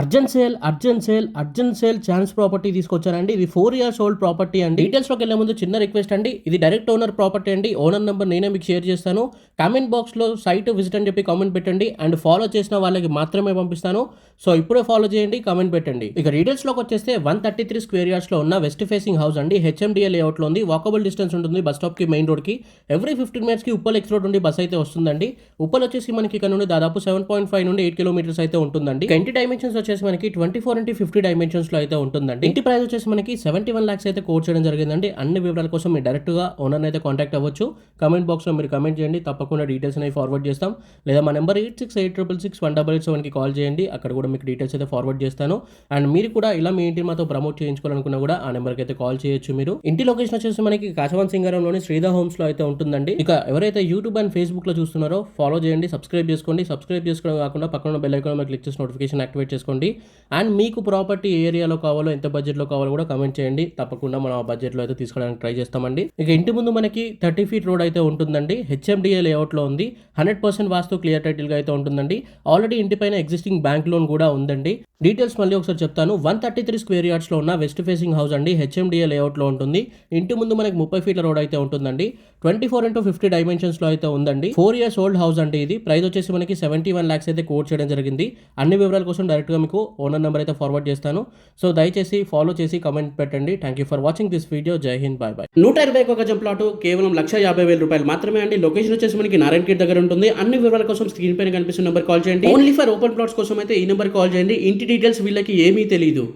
Urgent sale urgent sale urgent sale chance property తీసుకొచ్చారండి. ఇది four years old property అండి. డీటెయిల్స్లోకి వెళ్ళే ముందు చిన్న రిక్వెస్ట్ అండి. ఇది డైరెక్ట్ ఓనర్ ప్రాపర్టీ అండి. ఓనర్ నెంబర్ నేనే మీకు షేర్ చేస్తాను. కామెంట్ బాక్స్లో సైట్ విజిట్ అని చెప్పి కామెంట్ పెట్టండి. అండ్ ఫాలో చేసిన వాళ్ళకి మాత్రమే పంపిస్తాను. సో ఇప్పుడే ఫాలో చేయండి కామెంట్ పెట్టండి. ఇక డీటెయిల్స్లోకి వచ్చేస్తే వన్ థర్టీ త్రీ స్క్వేర్ యార్డ్స్లో ఉన్న వెస్ట్ ఫేసింగ్ హౌస్ అండి. హెచ్ఎండిఏ లేఅవుట్లో ఉంది. వాకబుల్ డిస్టెన్స్ ఉంటుంది బస్ స్టాప్కి మెయిన్ రోడ్కి. ఎవ్రీ ఫిఫ్టీన్ మినిట్స్కి ఉప్పల్ ఎక్స్ రోడ్ నుండి బస్ అయితే వస్తుందండి. ఉప్పల్ వచ్చేసి మనకి ఇక్కడ నుండి దాదాపు సెవెన్ పాయింట్ ఫైవ్ నుండి ఎయిట్ కిలోమీటర్స్ అయితే ఉంటుందండి. ఇక ఇంటి డైమెన్షన్స్ వచ్చేసి మనకి ట్వంటీ ఫోర్ ఇంటి ఫిఫ్టీ డైమెన్షన్స్లో అయితే ఉంటుందండి. ఇంటి ప్రైస్ వచ్చేసి మనకి సెవెంటీ వన్ ల్యాక్స్ అయితే కోట్ చేయడం జరిగిందండి. అన్ని వివరాల కోసం మీరు డైరెక్ట్గా ఓనర్ అయితే కాంటాక్ట్ అవ్వచ్చు. కమెంట్ బాక్స్లో మీరు కమెంట్ చేయండి. తప్పకుండా డీటెయిల్స్ అనేవి ఫార్వర్డ్ చేస్తాం. లేదా మా number eight six eight triple six one double eight సెవెన్కి కాల్ చేయండి. అక్కడ కూడా మీకు డీటెయిల్స్ అయితే ఫార్వర్డ్ చేస్తాను. అండ్ మీరు కూడా ఇలా మీ ఇంటిని మాతో ప్రమోట్ చేయించుకోవాలనుకున్నా కూడా ఆ నెంబర్కి అయితే కాల్ చేయొచ్చు మీరు. ఇంటి లొకేషన్ వచ్చేసి మనకి కాశవన్ సింగారంలోని శ్రీధా హోమ్స్లో అయితే ఉంటుందండి. ఇక ఎవరైతే యూట్యూబ్ అండ్ ఫేస్బుక్లో చూస్తున్నారో ఫాలో చేయండి సబ్స్క్రైబ్ చేసుకోండి. సబ్స్క్రైబ్ చేసుకోవడం కాకుండా పక్కన బెల్ ఐకాన్ క్లిక్ చేసి నోటిఫికేషన్ యాక్టివేట్ చేసుకోండి. అండ్ మీకు ప్రాపర్టీ ఏ ఏరియాలో కావాలో ఎంత బడ్జెట్లో కావాలో కూడా కమెంట్ చేయండి. తప్పకుండా మనం ఆ బడ్జెట్లో అయితే తీసుకోవడానికి ట్రై చేస్తామండి. ఇక ఇంటి ముందు మనకి థర్టీ ఫీట్ రోడ్ అయితే ఉంటుందండి. హెచ్ఎండిఏ లేఅవుట్లో ఉంది. హండ్రెడ్ పర్సెంట్ వాస్తు క్లియర్ టైటిల్గా అయితే ఉంటుందండి. ఆల్రెడీ ఇంటి పైన ఎగ్జిస్టింగ్ బ్యాంక్ లోన్ కూడా ఉందండి. డీటెయిల్స్ మళ్ళీ ఒకసారి చెప్తాను. వన్ థర్టీ త్రీ స్క్వేర్ యార్డ్స్లో ఉన్న వెస్ట్ ఫేసింగ్ హౌస్ అండి. హెచ్ఎండిఏ లేఅవుట్లో ఉంటుంది. ఇంటి ముందు మనకి ముప్పై ఫీట్ల రోడ్ అయితే ఉంటుందండి. ట్వంటీ ఫోర్ ఇంటూ ఫిఫ్టీ డైమెన్షన్స్లో అయితే ఉందండి. ఫోర్ ఇయర్స్ ఓల్డ్ హౌస్ అండి ఇది. ప్రైస్ వచ్చేసి మనకి సెవెంటీ వన్ ల్యాక్స్ అయితే కోట్ చేయడం జరిగింది. అన్ని వివరాల కోసం డైరెక్ట్గా మీకు ఓనర్ నెంబర్ అయితే ఫార్వర్డ్ చేస్తాను. సో దయచేసి ఫాలో చేసి కమెంట్ పెట్టండి. Thank you for watching this video Jai Hind bye bye నూట ఇరవై ఒక గజం ప్లాట్ కేవలం లక్ష యాభై వేల రూపాయలు మాత్రమే అండి. లొకేషన్ వచ్చేసి మనకి నారాయణ గేట్ దగ్గర ఉంటుంది. అన్ని వివరాల కోసం స్క్రీన్ పైన కనిపిస్తున్న నెంబర్ కాల్ చేయండి. ఓన్లీ ఫర్ ఓపెన్ ప్లాట్స్ కోసం అయితే ఈ నెంబర్ కాల్ చేయండి. ఇంటి డీటెయిల్స్ వీళ్ళకి ఏమీ తెలియదు